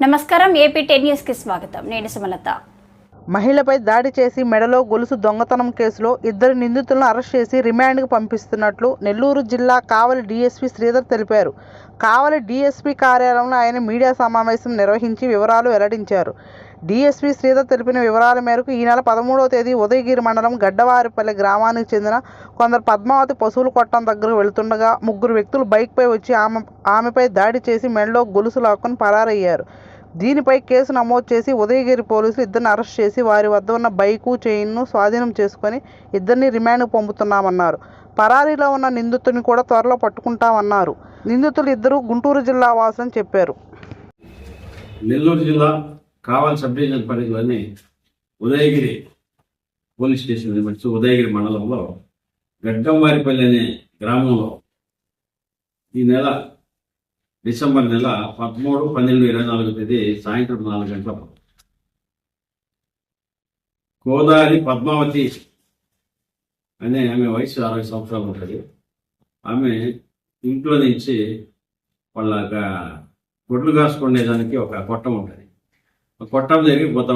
నమస్కారం AP ten న్యూస్కి స్వాగతం. నేను సుమలత. మహిళపై దాడి చేసి మెడలో గొలుసు దొంగతనం కేసులో ఇద్దరు నిందితులను అరెస్ట్ చేసి రిమాండ్కు పంపిస్తున్నట్లు నెల్లూరు జిల్లా కావలి డీఎస్పీ శ్రీధర్ తెలిపారు. కావలి డీఎస్పీ కార్యాలయంలో ఆయన మీడియా సమావేశం నిర్వహించి వివరాలు వెల్లడించారు. డీఎస్పీ శ్రీధర్ తెలిపిన వివరాల మేరకు ఈ నెల పదమూడవ తేదీ ఉదయగిరి మండలం గడ్డవారిపల్లి గ్రామానికి చెందిన కొందరు పద్మావతి పశువుల కొట్టం దగ్గరకు వెళ్తుండగా ముగ్గురు వ్యక్తులు బైక్పై వచ్చి ఆమె ఆమెపై దాడి చేసి మెడలో గొలుసు లాక్కొని పరారయ్యారు. దీనిపై కేసు నమోదు చేసి ఉదయగిరి పోలీసులు ఇద్దరిని అరెస్ట్ చేసి వారి వద్ద ఉన్న బైకు చైన్ను స్వాధీనం చేసుకొని ఇద్దరిని రిమాండ్కు పంపుతున్నామన్నారు. పరారీలో ఉన్న నిందితుడిని కూడా త్వరలో పట్టుకుంటామన్నారు. నిందితులు ఇద్దరు గుంటూరు జిల్లా వాసులని చెప్పారు. నెల్లూరు జిల్లా కావలి సబ్ డివిజన్ పరిధిలోని Udayagiri police station limits Udayagiri మండలంలో గడ్డంవారిపల్లి అనే గ్రామంలో ఈ నెల డిసెంబర్ నెల పదమూడు పన్నెండు ఇరవై నాలుగు తేదీ సాయంత్రం నాలుగు గంటల గోదావరి పద్మావతి అనే ఆమె వయసు అరవై సంవత్సరాలు ఉంటుంది. ఆమె ఇంట్లో నుంచి వాళ్ళ గొడ్లు కాసుకునేదానికి ఒక కొట్టం ఉంటుంది. కొట్టం జరిగి పోతా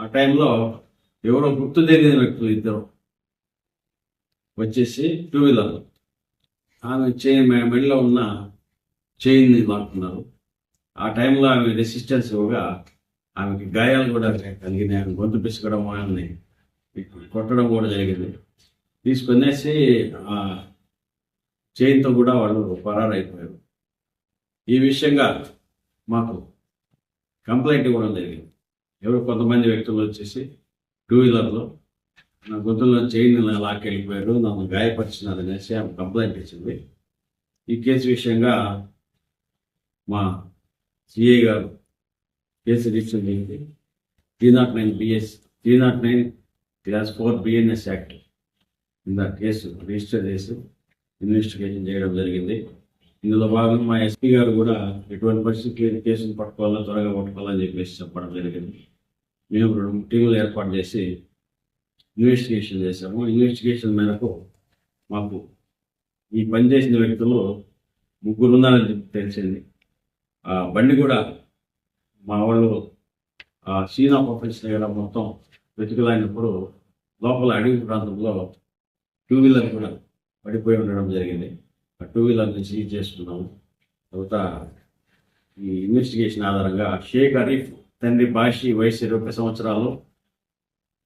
ఆ టైంలో ఎవరో గుర్తు తెలియని వ్యక్తులు ఇద్దరు వచ్చేసి టూ వీలర్లో ఆమె చైన్ మెడలో ఉన్న చైన్ని లాక్కున్నారు. ఆ టైంలో ఆమె రెసిస్టెన్స్ ఇవ్వగా ఆమెకి గాయాలు కూడా కలిగినాయి. ఆమె గొంతు పిసుకడం ఆమెని కొట్టడం కూడా జరిగింది. తీసుకునేసి ఆ చైన్తో కూడా వాళ్ళు పరారైపోయారు. ఈ విషయంగా మాకు కంప్లైంట్ ఇవ్వడం జరిగింది. ఎవరు కొంతమంది వ్యక్తులు వచ్చేసి టూ వీలర్లో నా గొంతులో చైన్ లాక్కెళ్ళిపోయారు నన్ను గాయపరిచినారు అనేసి ఆమె కంప్లైంట్ ఇచ్చింది. ఈ కేసు విషయంగా మా సిఐ గారు కేసు రిజిస్టర్ చేయండి three nought nine BS three nought nine clause four BNS act. కింద కేసు రిజిస్టర్ చేసి ఇన్వెస్టిగేషన్ చేయడం జరిగింది. ఇందులో భాగంగా మా ఎస్పీ గారు కూడా ఎటువంటి పరిస్థితులు కేసును పట్టుకోవాలో త్వరగా పట్టుకోవాలని చెప్పేసి చెప్పడం జరిగింది. మేము రెండు టీములు ఏర్పాటు చేసి ఇన్వెస్టిగేషన్ చేశాము. ఇన్వెస్టిగేషన్ మేరకు మాకు ఈ పని చేసిన వ్యక్తులు ముగ్గురు ఉన్నారని చెప్పి తెలిసింది. బండి కూడా మా వాళ్ళు ఆ సీనా ప్రొఫెన్స్ దగ్గర మొత్తం వెతుకులైనప్పుడు లోపల అడవి ప్రాంతంలో టూ వీలర్ కూడా పడిపోయి ఉండడం జరిగింది. టూ వీలర్ని సీజ్ చేస్తున్నాము. తర్వాత ఈ ఇన్వెస్టిగేషన్ ఆధారంగా షేక్ అరీఫ్ తండ్రి బాషి వయసు ఇరవై సంవత్సరాలు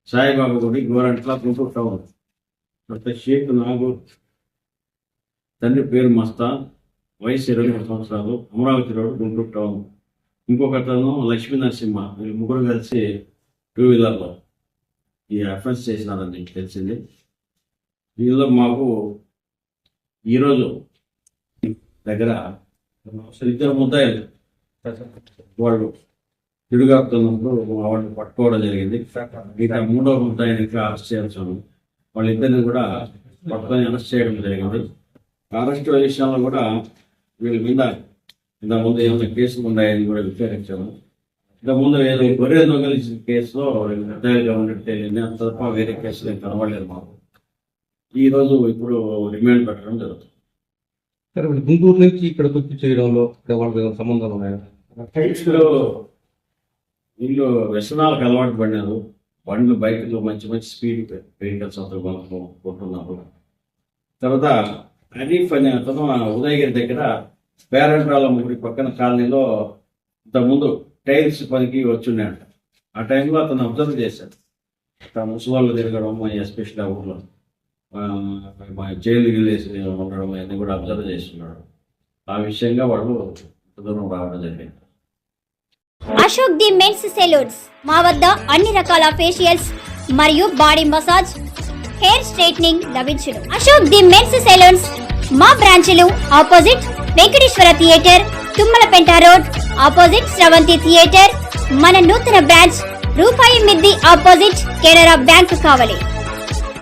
సాయిబాబా గుడి గోరంట్ల గుంటూరు టౌన్. తర్వాత షేక్ నాగూర్ తండ్రి పేరు మస్తా వయసు ఇరవై మూడు సంవత్సరాలు అమరావతి రోడ్ గుంటూరు టౌన్. ఇంకొక అతను లక్ష్మీ నరసింహ వీళ్ళు ముగ్గురు కలిసి టూ వీలర్లో ఈ అఫెన్స్ చేసినారని తెలిసింది. వీళ్ళు మాకు ఈరోజు దగ్గర సరిగ్గా ముద్దాయిలు వాళ్ళు తిడుగాపుతున్నప్పుడు వాళ్ళని పట్టుకోవడం జరిగింది. మిగతా మూడో ముద్దాయిని ఇంకా అరెస్ట్ చేయాల్సాను వాళ్ళిద్దరిని కూడా పట్టుకొని అరెస్ట్ చేయడం జరిగింది. అరెస్ట్ విషయంలో కూడా వీళ్ళ మీద ఇంతకుముందు ముందు ఏమైనా కేసులు ఉన్నాయని కూడా విచారించాము. ఇంతకుముందు ఏదో గొర్రె దొంగలించిన కేసులో వీళ్ళు ముద్దాయిలుగా ఉన్నట్టు తెలియదు అంత తప్ప వేరే కేసులు ఏం కనబడలేదు మాకు. ఈ రోజు ఇప్పుడు రిమాండ్ పెట్టడం జరుగుతుంది. సరే వీళ్ళు గుంటూరు నుంచి ఇక్కడ వచ్చి చేయడంలో ఇక్కడ వాళ్ళకి ఏమైనా సంబంధాలు ఉన్నాయా? వీళ్ళు వీళ్ళు వ్యసనాలకు అలవాటు పడినారు. బండ్లు బైకులు మంచి మంచి స్పీడ్ వెహికల్స్ అంతా కొంటున్నారు తర్వాత హరీఫ్ అనే అతను ఉదయగిరి దగ్గర పేరంట్రాల ముగ్గురి పక్కన కాలనీలో ఇంతకుముందు టైల్స్ పనికి వచ్చున్నాడు ఆ టైంలో అతను అబ్జర్వ్ చేశాడు. ఇట్లా ముసలాళ్ళు తిరగడం ఎస్పెషల్ ఆ ఊర్లో. మా జైలు ఉండడం అన్నీ కూడా అబ్జర్వ్ చేస్తున్నాడు. ఆ విషయంగా వాళ్ళు దూరం రావడం జరిగింది. అశోక్ ది మెన్స్ సెలూన్స్ మా వద్ద అన్ని రకాల ఫేషియల్స్ మరియు బాడీ మసాజ్ హెయిర్ స్ట్రైట్నింగ్ లభించును. అశోక్ ది మెన్స్ సెలూన్స్ మా బ్రాంచ్లు opposite Venkateswara theatre Tummalapenta road opposite Sravanthi theatre. మన నూతన బ్రాంచ్ రూపాయి మిద్ది ఆపోజిట్ కెనరా బ్యాంక్ కావలి.